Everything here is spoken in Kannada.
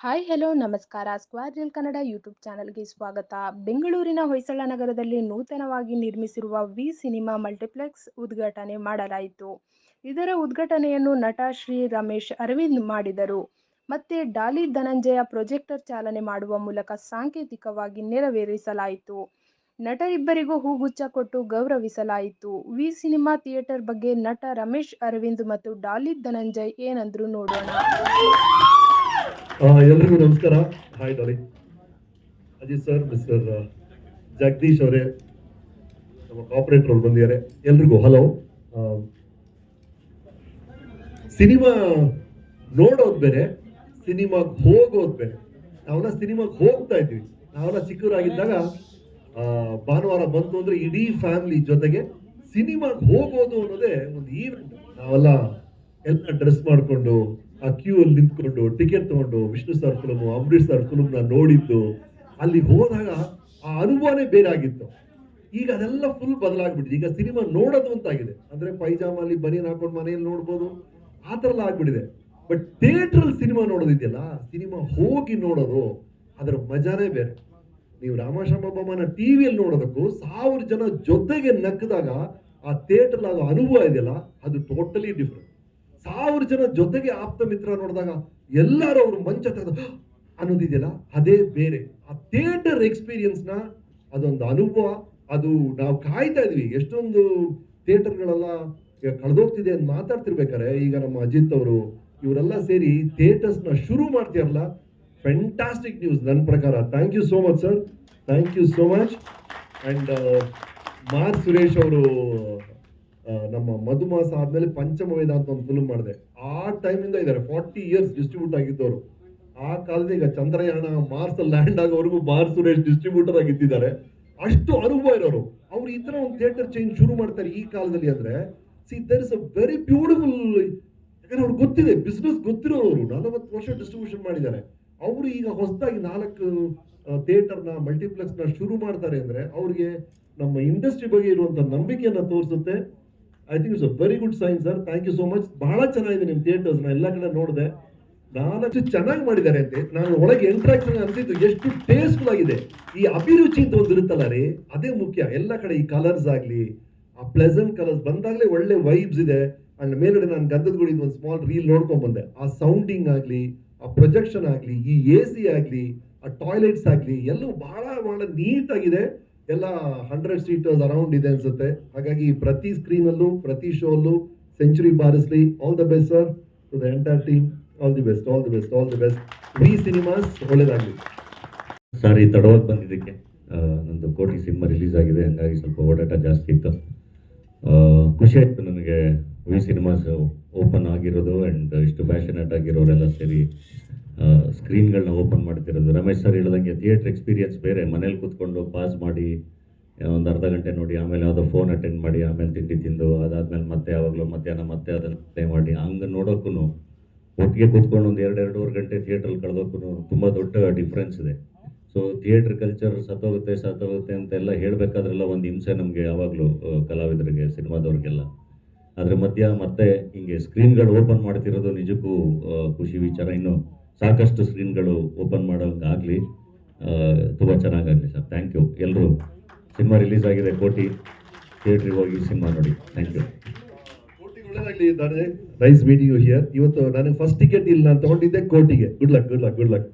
ಹಾಯ್, ಹೆಲೋ, ನಮಸ್ಕಾರ. ಸ್ಕ್ವಾಡ್ ರೀಲ್ ಕನ್ನಡ ಯೂಟ್ಯೂಬ್ ಚಾನಲ್ಗೆ ಸ್ವಾಗತ. ಬೆಂಗಳೂರಿನ ಹೊಯ್ಸಳ ನಗರದಲ್ಲಿ ನೂತನವಾಗಿ ನಿರ್ಮಿಸಿರುವ ವಿ ಸಿನಿಮಾ ಮಲ್ಟಿಪ್ಲೆಕ್ಸ್ ಉದ್ಘಾಟನೆ ಮಾಡಲಾಯಿತು. ಇದರ ಉದ್ಘಾಟನೆಯನ್ನು ನಟ ಶ್ರೀ ರಮೇಶ್ ಅರವಿಂದ್ ಮಾಡಿದರು. ಮತ್ತೆ ಡಾಲಿ ಧನಂಜಯ ಪ್ರೊಜೆಕ್ಟರ್ ಚಾಲನೆ ಮಾಡುವ ಮೂಲಕ ಸಾಂಕೇತಿಕವಾಗಿ ನೆರವೇರಿಸಲಾಯಿತು. ನಟರಿಬ್ಬರಿಗೂ ಹೂಗುಚ್ಚ ಕೊಟ್ಟು ಗೌರವಿಸಲಾಯಿತು. ವಿ ಸಿನಿಮಾ ಥಿಯೇಟರ್ ಬಗ್ಗೆ ನಟ ರಮೇಶ್ ಅರವಿಂದ್ ಮತ್ತು ಡಾಲಿ ಧನಂಜಯ್ ಏನಂದ್ರು ನೋಡೋಣ. ಎಲ್ರಿಗೂ ನಮಸ್ಕಾರ. Hi Daali Ajith sir mister Jagadish ಅವರೇ, ನಮ್ಮ ಕಾಪರೇಟರ್ ಅವ್ರು ಬಂದಿದ್ದಾರೆ. ಎಲ್ರಿಗೂ ಹಲೋ ಸಿನಿಮಾ ನೋಡೋದು ಬೇರೆ, ಸಿನಿಮಾಗೆ ಹೋಗೋದ್ ಬೇರೆ. ನಾವೆಲ್ಲ ಸಿನಿಮಾಗೆ ಹೋಗ್ತಾ ಇದ್ವಿ ನಾವೆಲ್ಲ ಚಿಕ್ಕವರಾಗಿದ್ದಾಗ ಭಾನುವಾರ ಬಂತು ಅಂದ್ರೆ ಇಡೀ ಫ್ಯಾಮಿಲಿ ಜೊತೆಗೆ ಸಿನಿಮಾಗೆ ಹೋಗೋದು ಅನ್ನೋದೇ ಒಂದು ಈವೆಂಟ್ ನಾವೆಲ್ಲ ಎಲ್ಲ ಡ್ರೆಸ್ ಮಾಡ್ಕೊಂಡು ಆ ಕ್ಯೂ ಅಲ್ಲಿ ನಿಂತ್ಕೊಂಡು ಟಿಕೆಟ್ ತಗೊಂಡು Vishnu sir film Ambareesh sir film ನಾನು ನೋಡಿದ್ದು, ಅಲ್ಲಿ ಹೋದಾಗ ಆ ಅನುಭವನೇ ಬೇರೆ ಆಗಿತ್ತು ಈಗ ಅದೆಲ್ಲ ಫುಲ್ ಬದಲಾಗ್ಬಿಟ್ಟಿದೆ. ಈಗ ಸಿನಿಮಾ ನೋಡೋದು ಅಂತಾಗಿದೆ. ಅಂದ್ರೆ ಪೈಜಾಮಲ್ಲಿ ಬನಿಯನ್ ಹಾಕೊಂಡು ಮನೆಯಲ್ಲಿ ನೋಡ್ಬೋದು, ಆ ಥರ ಎಲ್ಲ ಆಗ್ಬಿಟ್ಟಿದೆ. ಬಟ್ ಥಿಯೇಟರ್ ಅಲ್ಲಿ ಸಿನಿಮಾ ನೋಡೋದಿದೆಯಲ್ಲ ಸಿನಿಮಾ ಹೋಗಿ ನೋಡೋದು, ಅದರ ಮಜಾನೇ ಬೇರೆ. ನೀವು ರಾಮಶಂಬಮ್ಮನ ಟಿವಿಯಲ್ಲಿ ನೋಡೋದಕ್ಕೂ ಸಾವಿರ ಜನ ಜೊತೆಗೆ ನಕ್ಕದಾಗ ಆ ಥಿಯೇಟರ್ ಆಗೋ ಅನುಭವ ಇದೆಯಲ್ಲ, ಅದು ಟೋಟಲಿ ಡಿಫ್ರೆಂಟ್ ಸಾವಿರ ಜನ ಜೊತೆಗೆ ಆಪ್ತ ಮಿತ್ರ ನೋಡಿದಾಗ ಎಲ್ಲರೂ ಅವರು ಮಂಚ ತೆಗೆದು ಅನ್ನೋದಿದೆಯಲ್ಲ, ಅದೇ ಬೇರೆ. ಆ ಥಿಯೇಟರ್ ಎಕ್ಸ್ಪೀರಿಯನ್ಸ್ನ ಅದೊಂದು ಅನುಭವ. ಅದು ನಾವು ಕಾಯ್ತಾ ಇದ್ವಿ. ಎಷ್ಟೊಂದು ಥಿಯೇಟರ್ಗಳೆಲ್ಲ ಕಳೆದೋಗ್ತಿದೆ ಅಂತ ಮಾತಾಡ್ತಿರ್ಬೇಕಾರೆ ಈಗ ನಮ್ಮ ಅಜಿತ್ ಅವರು, ಇವರೆಲ್ಲ ಸೇರಿ ಥಿಯೇಟರ್ಸ್ನ ಶುರು ಮಾಡ್ತಿರಲ್ಲ ಫ್ಯಾಂಟಾಸ್ಟಿಕ್ ನ್ಯೂಸ್ ನನ್ನ ಪ್ರಕಾರ. Thank you so much sir thank you so much and mister Suresh ಅವರು ನಮ್ಮ ಮಧುಮಾಸ ಆದ್ಮೇಲೆ ಪಂಚಮ ವೇದ ಅಂತ ಒಂದು ಫಿಲ್ಮ್ ಮಾಡಿದೆ. ಆ ಟೈಮಿಂದ ಇದ್ದಾರೆ ಫಾರ್ಟಿ ಇಯರ್ಸ್ ಡಿಸ್ಟ್ರಿಬ್ಯೂಟ್ ಆಗಿದ್ದವರು. ಆ ಕಾಲದ ಈಗ ಚಂದ್ರಯಾನ ಮಾರ್ಸ್ ಲ್ಯಾಂಡ್ ಆಗೋವರೆಗೂ ಮಾರ್ ಸುರೇಶ್ ಡಿಸ್ಟ್ರಿಬ್ಯೂಟರ್ ಆಗಿದ್ದಿದ್ದಾರೆ ಅಷ್ಟು ಅನುಭವ ಇರೋರು. ಅವ್ರು ಈ ತರ ಒಂದು ಥಿಯೇಟರ್ ಚೇಂಜ್ ಶುರು ಮಾಡ್ತಾರೆ ಈ ಕಾಲದಲ್ಲಿ ಅಂದ್ರೆ see there is a very beautiful ಯಾಕಂದ್ರೆ ಅವ್ರು ಗೊತ್ತಿದೆ ಬಿಸ್ನೆಸ್ ಗೊತ್ತಿರೋರು. ನಲವತ್ತು ವರ್ಷ ಡಿಸ್ಟ್ರಿಬ್ಯೂಷನ್ ಮಾಡಿದ್ದಾರೆ. ಅವರು ಈಗ ಹೊಸದಾಗಿ ನಾಲ್ಕು ಥಿಯೇಟರ್ನ ಮಲ್ಟಿಪ್ಲೆಕ್ಸ್ನ ಶುರು ಮಾಡ್ತಾರೆ ಅಂದ್ರೆ, ಅವ್ರಿಗೆ ನಮ್ಮ ಇಂಡಸ್ಟ್ರಿ ಬಗ್ಗೆ ಇರುವಂತ ನಂಬಿಕೆಯನ್ನ ತೋರಿಸುತ್ತೆ. I think it's a very good sign sir thank you so much ಬಹಳ ಚೆನ್ನಾಗಿದೆ ನಿಮ್ಮ ಥಿಯೇಟರ್ಸ್ನ ಎಲ್ಲ ಕಡೆ ನೋಡಿದೆ. ನಾಲ್ಕು ಚೆನ್ನಾಗಿ ಮಾಡಿದ್ದಾರೆ ಅಂತೆ. ನಾನು ಒಳಗೆ ಎಂಟ್ರಾಕ್ಷನ್ ಅನ್ಸಿದ್ದು ಎಷ್ಟು ಟೇಸ್ಟ್ಫುಲ್ ಆಗಿದೆ. ಈ ಅಭಿರುಚಿ ಅಂತ ಒಂದು ಇರುತ್ತಲ್ಲ ರೀ, ಅದೇ ಮುಖ್ಯ. ಎಲ್ಲ ಕಡೆ ಈ ಕಲರ್ಸ್ ಆಗಲಿ, ಆ ಪ್ಲೆಸೆಂಟ್ ಕಲರ್ಸ್ ಬಂದಾಗಲೇ ಒಳ್ಳೆ ವೈಬ್ಸ್ ಇದೆ. ಅಂಡ್ ಮೇಲ್ಗಡೆ ನಾನು ಗಂಧದ ಗುಡಿ ಒಂದು ಸ್ಮಾಲ್ ರೀಲ್ ನೋಡ್ಕೊಂಡ್ ಬಂದೆ. ಆ ಸೌಂಡಿಂಗ್ ಆಗಲಿ, ಆ ಪ್ರೊಜೆಕ್ಷನ್ ಆಗಲಿ, ಈ ಎ ಸಿ ಆಗಲಿ, ಆ ಟಾಯ್ಲೆಟ್ಸ್ ಆಗಲಿ, ಎಲ್ಲವೂ ಬಹಳ ಬಹಳ ನೀಟಾಗಿದೆ ಎಲ್ಲ ಹಂಡ್ರೆಡ್ ಸೀಟರ್ಸ್ ಅರೌಂಡ್ ಇದೆ ಅನ್ಸುತ್ತೆ. ಹಾಗಾಗಿ ಪ್ರತಿ ಸ್ಕ್ರೀನಲ್ಲೂ ಪ್ರತಿ ಶೋ ಅಲ್ಲೂ century ಬಾರಿಸ್ಲಿ. All the best sir to the entire team all the best all the best all the best V cinemas ಒಳ್ಳೇದಾಗ್ಲಿ. ಸಾರಿ ತಡವಾಗಿ ಬಂದಿದ್ದಕ್ಕೆ ನಂದು ಕೋಟಿ ಸಿನಿಮಾ ರಿಲೀಸ್ ಆಗಿದೆ. ಹಂಗಾಗಿ ಸ್ವಲ್ಪ ಓಡಾಟ ಜಾಸ್ತಿ ಇತ್ತು. ಖುಷಿ ಆಯಿತು ನನಗೆ ವಿ ಸಿನಿಮಾಸ್ ಓಪನ್ ಆಗಿರೋದು ಆ್ಯಂಡ್ ಇಷ್ಟು ಪ್ಯಾಷನೇಟ್ ಆಗಿರೋರೆಲ್ಲ ಸೇರಿ ಸ್ಕ್ರೀನ್ಗಳನ್ನ ಓಪನ್ ಮಾಡ್ತಿರೋದು. ರಮೇಶ್ ಸರ್ ಹೇಳ್ದಂಗೆ ಥಿಯೇಟ್ರ್ ಎಕ್ಸ್ಪೀರಿಯನ್ಸ್ ಬೇರೆ. ಮನೇಲಿ ಕೂತ್ಕೊಂಡು ಪಾಸ್ ಮಾಡಿ ಒಂದು ಅರ್ಧ ಗಂಟೆ ನೋಡಿ, ಆಮೇಲೆ ಯಾವುದೋ ಫೋನ್ ಅಟೆಂಡ್ ಮಾಡಿ, ಆಮೇಲೆ ತಿಂಡಿ ತಿಂದು, ಅದಾದ್ಮೇಲೆ ಮತ್ತೆ ಯಾವಾಗಲೂ ಮಧ್ಯಾಹ್ನ ಮತ್ತೆ ಅದನ್ನು ಪ್ಲೇ ಮಾಡಿ. ಹಂಗೆ ನೋಡೋಕ್ಕೂ ಒಟ್ಟಿಗೆ ಕೂತ್ಕೊಂಡು ಒಂದು ಎರಡು, ಎರಡೂವರೆ ಗಂಟೆ ಥಿಯೇಟ್ರಲ್ಲಿ ಕಳೆದೋಕ್ಕೂ ತುಂಬ ದೊಡ್ಡ ಡಿಫ್ರೆನ್ಸ್ ಇದೆ. ಸೊ ಥಿಯೇಟ್ರ್ ಕಲ್ಚರ್ ಸತ್ತೋಗುತ್ತೆ ಸತ್ತೋಗುತ್ತೆ ಅಂತೆಲ್ಲ ಹೇಳಬೇಕಾದ್ರೆಲ್ಲ ಒಂದು ಹಿಂಸೆ ನಮಗೆ ಯಾವಾಗಲೂ ಕಲಾವಿದರಿಗೆ, ಸಿನಿಮಾದವ್ರಿಗೆಲ್ಲ. ಅದ್ರ ಮಧ್ಯ ಮತ್ತೆ ಹಿಂಗೆ ಸ್ಕ್ರೀನ್ಗಳು ಓಪನ್ ಮಾಡ್ತಿರೋದು ನಿಜಕ್ಕೂ ಖುಷಿ ವಿಚಾರ. ಇನ್ನು ಸಾಕಷ್ಟು ಸ್ಕ್ರೀನ್ಗಳು ಓಪನ್ ಮಾಡೋಂಗಾಗಲಿ ತುಂಬ ಚೆನ್ನಾಗಾಗಲಿ ಸರ್. ಥ್ಯಾಂಕ್ ಯು ಎಲ್ಲರೂ ಸಿನಿಮಾ ರಿಲೀಸ್ ಆಗಿದೆ, ಕೋಟಿ ಥಿಯೇಟ್ರಿಗೆ ಹೋಗಿ ಸಿನಿಮಾ ನೋಡಿ. ಥ್ಯಾಂಕ್ ಯು ಕೋಟಿಗೆ ಒಳ್ಳೇದಾಗ್ಲಿ ನೈಸ್ ಮೀಟಿಂಗ್ ಯು ಹಿಯರ್ ಇವತ್ತು ನನಗೆ ಫಸ್ಟ್ ಟಿಕೆಟ್ ಇಲ್ಲ, ನಾನು ತಗೊಂಡಿದ್ದೆ ಕೋಟಿಗೆ. Good luck good luck good luck